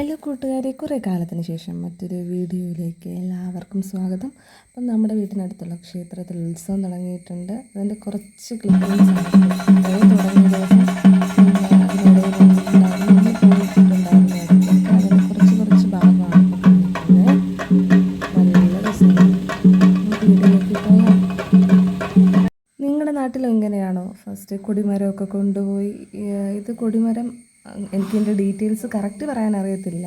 Hello കൂട്ടുകാരെ കുറേ കാലത്തിന് ശേഷം മറ്റൊരു വീഡിയോയിലേക്ക് എല്ലാവർക്കും സ്വാഗതം. അപ്പം നമ്മുടെ വീട്ടിനടുത്തുള്ള ക്ഷേത്രത്തിൽ ഉത്സവം തുടങ്ങിയിട്ടുണ്ട്. അതിന്റെ കുറച്ച് ക്ലിപ്പിങ്സ് തുടങ്ങിയ ദിവസം കുറച്ച് കുറച്ച് ഭാഗമാണ് നല്ല രസമാണ്. നിങ്ങളുടെ നാട്ടിലും ഇങ്ങനെയാണോ ഫസ്റ്റ് കൊടിമരമൊക്കെ കൊണ്ടുപോയി ഇത് കൊടിമരം അഹ് എനിക്ക് ഇതിന്റെ ഡീറ്റെയിൽസ് കറക്റ്റ് പറയാൻ അറിയത്തില്ല.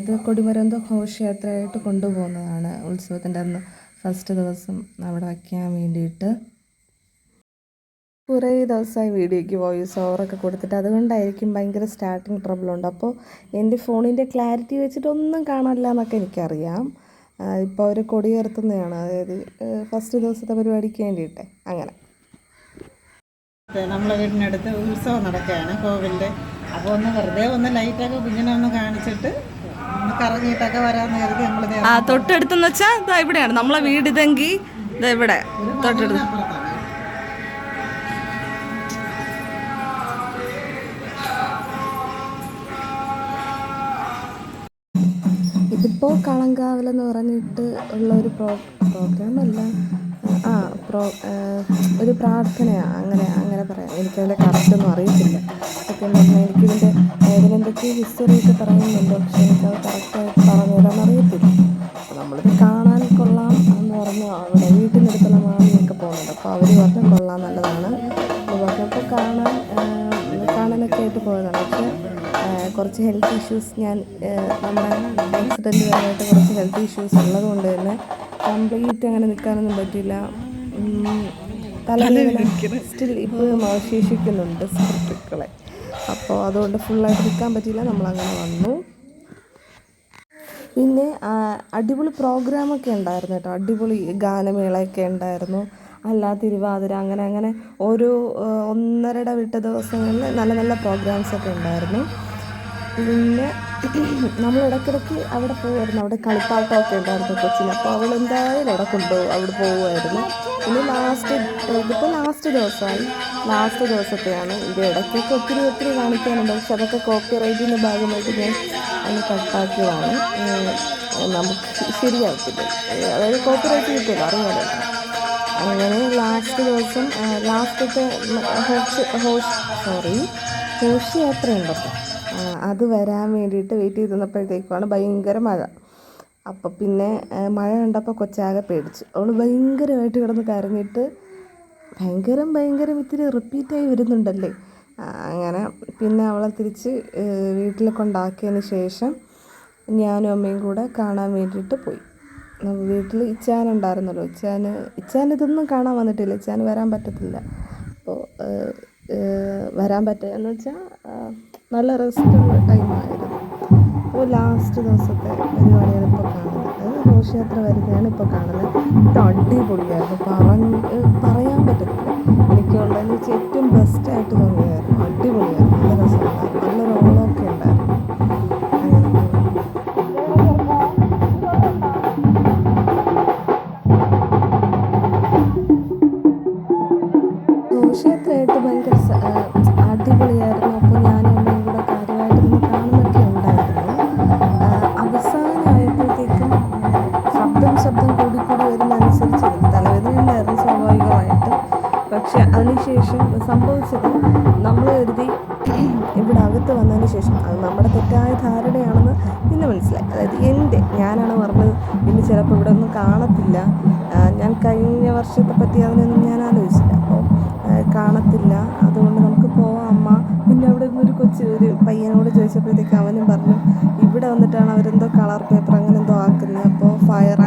ഇത് കൊടിമരന്ത ഘോഷയാത്രയായിട്ട് കൊണ്ടുപോകുന്നതാണ് ഉത്സവത്തിന്റെ അന്ന് ഫസ്റ്റ് ദിവസം അവിടെ വയ്ക്കാൻ വേണ്ടിയിട്ട്. കുറേ ദിവസമായി വീഡിയോയ്ക്ക് വോയിസ് ഓവറൊക്കെ കൊടുത്തിട്ട് അതുകൊണ്ടായിരിക്കും ഭയങ്കര സ്റ്റാർട്ടിങ് ട്രബിൾ ഉണ്ട്. അപ്പോൾ എന്റെ ഫോണിന്റെ ക്ലാരിറ്റി വെച്ചിട്ടൊന്നും കാണില്ല എന്നൊക്കെ എനിക്കറിയാം. ഇപ്പോൾ അവർ കൊടിയുയർത്തുന്നതാണ് അതായത് ഫസ്റ്റ് ദിവസത്തെ പരിപാടിക്ക് വേണ്ടിയിട്ട്. അങ്ങനെ. നമ്മളെ വീടിനടുത്ത് ഉത്സവം നടക്കുകയാണ്. കോവിലിന്റെ അപ്പോൾ ഒന്ന് വെറുതെ ഒന്ന് ലൈറ്റൊക്കെ കുഞ്ഞിനെ ഒന്ന് കാണിച്ചിട്ട് ഒന്ന് കറങ്ങിയിട്ടൊക്കെ വരാമെന്ന് കരുതി നമ്മൾ ആ തൊട്ടടുത്തെന്ന് വെച്ചാൽ ഇതാ ഇവിടെയാണ്. നമ്മളെ വീട് ഇതെങ്കിൽ ഇതാ ഇവിടെ. തൊട്ടടുത്ത്. ഇതിപ്പോ ഇതിപ്പോൾ കളങ്കാവലെന്ന് പറഞ്ഞിട്ട് ഉള്ള ഒരു പ്രോ പ്രോഗ്രാം അല്ല. ആ പ്രോ ഒരു പ്രാർത്ഥനയാ. അങ്ങനെ അങ്ങനെ പറയാം. എനിക്കതിന്റെ കറക്റ്റൊന്നും അറിയത്തില്ല. സത്യം പറഞ്ഞാൽ എനിക്കിതിന്റെ ഇതിലെന്തൊക്കെയോ ഹിസ്റ്ററി ഒക്കെ പറയുന്നുണ്ട്. പക്ഷെ എനിക്കത് കറക്റ്റായിട്ട് പറഞ്ഞു തരാൻ അറിയത്തില്ല അപ്പോൾ നമ്മളിത് കാണാൻ കൊള്ളാം എന്ന് പറഞ്ഞു അവിടെ വീട്ടിനടുത്തുള്ള മാമിയൊക്കെ പോകുന്നുണ്ട്. അപ്പോൾ അവർ പറഞ്ഞു കൊള്ളാം നല്ലതാണ്. അപ്പോൾ പറഞ്ഞപ്പോൾ കാണാൻ കാണാനൊക്കെ ആയിട്ട് പോയതാണ്. പക്ഷേ കുറച്ച് ഹെൽത്ത് ഇഷ്യൂസ് ഞാൻ നമ്മുടെ ആക്സിഡന്റ് കഴിഞ്ഞിട്ട് കുറച്ച് ഹെൽത്ത് ഇഷ്യൂസ് ഉള്ളത് കൊണ്ട് തന്നെ കംപ്ലീറ്റ് അങ്ങനെ നിൽക്കാനൊന്നും പറ്റില്ല തലവേദന സ്റ്റിൽ ഇപ്പോഴും അവശേഷിക്കുന്നുണ്ട് സുഹൃത്തുക്കളെ. അപ്പോൾ അതുകൊണ്ട് ഫുള്ളായിട്ട് നിൽക്കാൻ പറ്റിയില്ല. നമ്മളങ്ങനെ വന്നു. പിന്നെ അടിപൊളി പ്രോഗ്രാമൊക്കെ ഉണ്ടായിരുന്നു കേട്ടോ. അടിപൊളി ഗാനമേളയൊക്കെ ഉണ്ടായിരുന്നു. അല്ലാ തിരുവാതിര അങ്ങനെ അങ്ങനെ ഒരു ഒന്നരട വിട്ട ദിവസങ്ങളിൽ നല്ല നല്ല പ്രോഗ്രാംസൊക്കെ ഉണ്ടായിരുന്നു. പിന്നെ നമ്മൾ ഇടയ്ക്കിടയ്ക്ക് അവിടെ പോകുമായിരുന്നു അവിടെ കളിപ്പാട്ടമൊക്കെ ഉണ്ടായിരുന്നു കൊച്ചിന്. അപ്പോൾ അവൾ എന്തായാലും അവിടെ കൊണ്ടുപോകും അവിടെ പോകുമായിരുന്നു പിന്നെ ലാസ്റ്റ് ഇതിപ്പോൾ ലാസ്റ്റ് ദിവസമായി. ലാസ്റ്റ് ദിവസത്തെയാണ്. ഇത് ഇടയ്ക്കൊക്കെ ഒത്തിരി ഒത്തിരി കാണിക്കാനുണ്ട്. പക്ഷെ അതൊക്കെ കോപ്പി റൈറ്റിന്റെ ഭാഗമായിട്ട് ഞാൻ അന്ന് കട്ടാക്കിയതാണ്. നമുക്ക് ശരിയാവത്തില്ല. അതായത് കോപ്പി റൈറ്റ് കിട്ടില്ല അറിയാമല്ലോ അങ്ങനെ ലാസ്റ്റ് ദിവസം ലാസ്റ്റത്തെ ഹോഷ് ഹോഷ് സോറി ഘോഷയാത്ര ഉണ്ടപ്പോൾ അത് വരാൻ വേണ്ടിയിട്ട് വെയിറ്റ് ചെയ്ത് നിന്നപ്പോഴത്തേക്കുമാണ് ഭയങ്കര മഴ. അപ്പോൾ പിന്നെ മഴ കണ്ടപ്പോൾ കൊച്ചാകെ പേടിച്ചു. അവൾ ഭയങ്കരമായിട്ട് കിടന്ന് കരഞ്ഞിട്ട് ഭയങ്കരം ഭയങ്കരം ഇത്തിരി റിപ്പീറ്റായി വരുന്നുണ്ടല്ലേ? അങ്ങനെ പിന്നെ അവളെ തിരിച്ച് വീട്ടിൽ കൊണ്ടാക്കിയതിന് ശേഷം ഞാനും അമ്മയും കൂടെ കാണാൻ വേണ്ടിയിട്ട് പോയി. വീട്ടിൽ ഇച്ചാൻ ഉണ്ടായിരുന്നല്ലോ. ഇച്ചാൻ ഇച്ചാൻ ഇതൊന്നും കാണാൻ വന്നിട്ടില്ല. ഇച്ചാൻ വരാൻ പറ്റത്തില്ല. അപ്പോൾ വരാൻ പറ്റുക എന്ന് വെച്ചാൽ നല്ല റെസ്റ്റ് ടൈമായിരുന്നു അപ്പോൾ ലാസ്റ്റ് ദിവസത്തെ പരിപാടിയാണ് ഇപ്പോൾ കാണുന്നത്. ഘോഷയാത്ര വരുന്നതാണ് ഇപ്പോൾ കാണുന്നത്. ഇത് അടിപൊളിയായിരുന്നു. പറഞ്ഞ് പറയാൻ പറ്റത്തില്ല. എനിക്കുള്ളതെന്ന് വെച്ചാൽ ഏറ്റവും ബെസ്റ്റായിട്ട് തോന്നിയായിരുന്നു നമ്മൾ കരുതി ഇവിടെ അകത്ത് വന്നതിന് ശേഷം അത് നമ്മുടെ തെറ്റായ ധാരണയാണെന്ന് പിന്നെ മനസ്സിലായി. അതായത് എന്റെ ഞാനാണ് പറഞ്ഞത് ഇനി ചിലപ്പോൾ ഇവിടെ ഒന്നും കാണത്തില്ല. ഞാൻ കഴിഞ്ഞ വർഷത്തെ പറ്റി അതിനൊന്നും ഞാൻ ആലോചിച്ചില്ല. അപ്പോൾ കാണത്തില്ല. അതുകൊണ്ട് നമുക്ക് പോവാം അമ്മ. പിന്നെ അവിടെ ഒരു കൊച്ച് ഒരു പയ്യനോട് ചോദിച്ചപ്പോഴത്തേക്ക് അവനും പറഞ്ഞു ഇവിടെ വന്നിട്ടാണ് അവരെന്തോ കളർ പേപ്പർ അങ്ങനെ എന്തോ ആക്കുന്നത്. അപ്പോൾ ഫയർ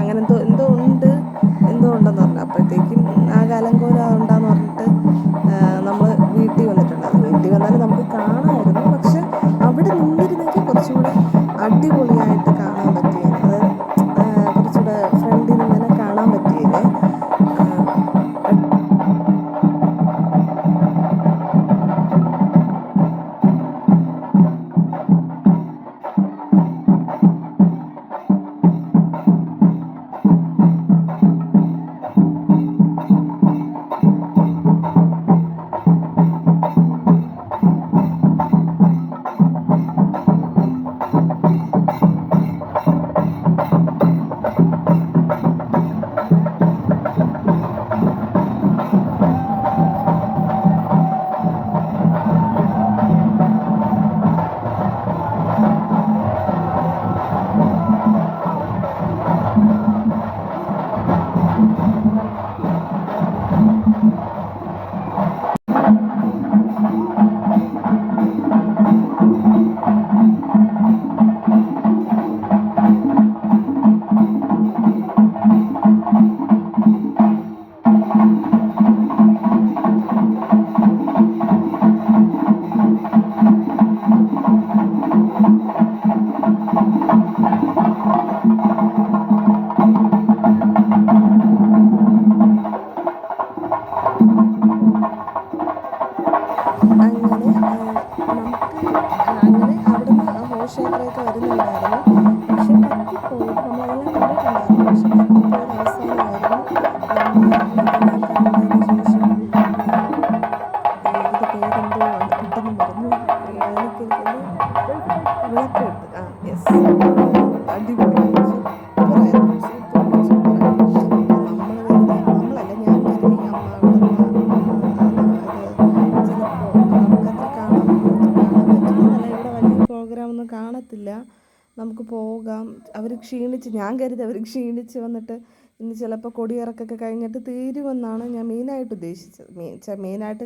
നമുക്ക് പോകാം. അവർ ക്ഷീണിച്ച് ഞാൻ കരുതി അവർ ക്ഷീണിച്ച് വന്നിട്ട് ഇനി ചിലപ്പോൾ കൊടിയിറക്കൊക്കെ കഴിഞ്ഞിട്ട് തീരുമെന്നാണ് ഞാൻ മെയിനായിട്ട് ഉദ്ദേശിച്ചത്. മെയിൻ മെയിനായിട്ട്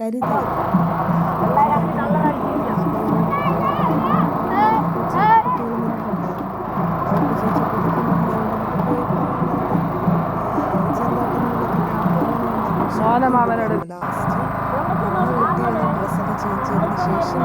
കരുതിയത്. ഡ്രസ്സൊക്കെ ചെയ്തതിന് ശേഷം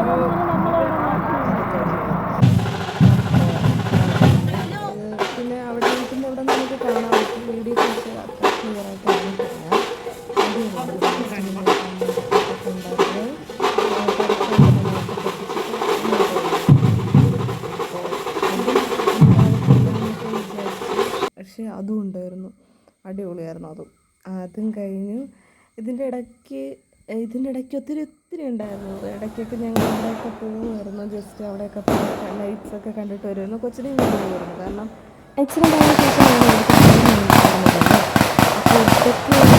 അടിപൊളിയായിരുന്നു അതും. അതും കഴിഞ്ഞു. ഇതിന്റെ ഇടയ്ക്ക് ഇതിന്റെ ഇടയ്ക്ക് ഒത്തിരി ഒത്തിരി ഉണ്ടായിരുന്നു. ഇടയ്ക്കൊക്കെ ഞങ്ങൾ അവിടെയൊക്കെ പോകുമായിരുന്നു. ജസ്റ്റ് അവിടെയൊക്കെ പോയി ലൈറ്റ്സ് ഒക്കെ കണ്ടിട്ട് വരുമായിരുന്നു. കൊച്ചിനെയും കൊണ്ടുപോകുമായിരുന്നു കാരണം ആക്സിഡന്റ് ആയ ശേഷം അപ്പോൾ ഒറ്റയ്ക്ക്